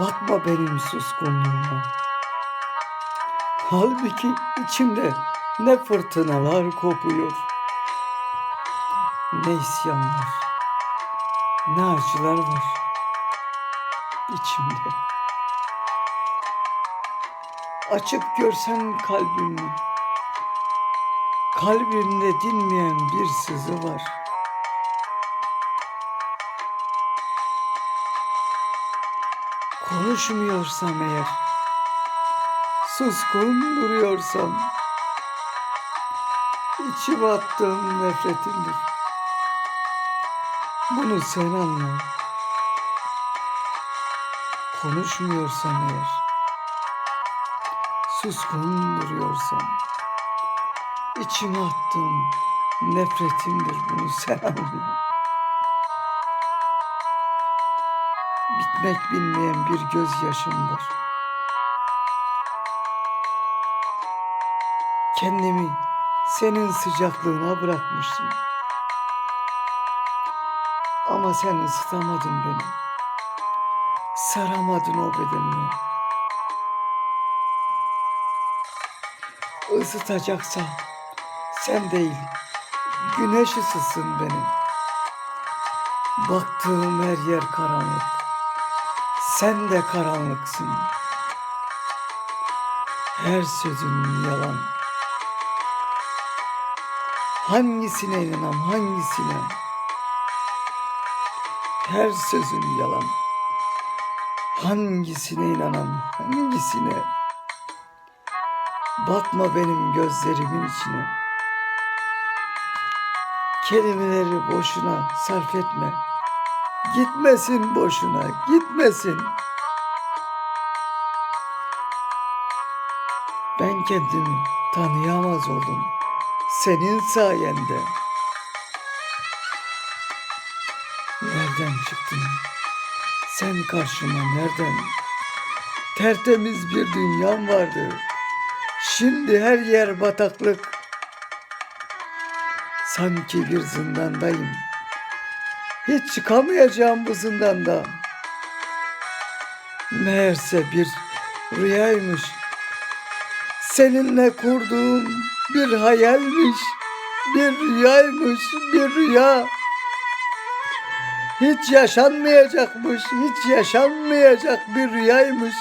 Bakma benim suskunluğuma. Halbuki içimde ne fırtınalar kopuyor. Ne isyanlar, ne acılar var içimde. Açıp görsen kalbimi, kalbimde dinmeyen bir sızı var. Konuşmuyorsam eğer, suskun duruyorsam, içime attığım nefretimdir. Bunu sen anla. Konuşmuyorsam eğer, suskun duruyorsam, içime attığım nefretimdir. Bunu sen anla. Bitmek bilmeyen bir gözyaşım var. Kendimi senin sıcaklığına bırakmıştım. Ama sen ısıtamadın beni. Saramadın o bedenimi. Isıtacaksa sen değil, güneş ısıtsın beni. Baktığım her yer karanlık. Sen de karanlıksın. Her sözün yalan. Hangisine inanam, hangisine? Her sözün yalan. Hangisine inanam, hangisine? Bakma benim gözlerimin içine. Kelimeleri boşuna sarf etme. Gitmesin boşuna, gitmesin. Ben kendimi tanıyamaz oldum senin sayende. Nereden çıktın? Sen karşıma nereden? Tertemiz bir dünyam vardı. Şimdi her yer bataklık. Sanki bir zindandayım. Hiç çıkamayacağım bu zindanda. Meğerse bir rüyaymış. Seninle kurduğum bir hayalmiş. Bir rüyaymış, bir rüya. Hiç yaşanmayacakmış, hiç yaşanmayacak bir rüyaymış.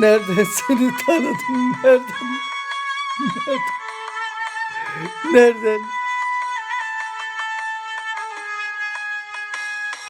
Nereden seni tanıdım, nereden? Nereden? Nereden?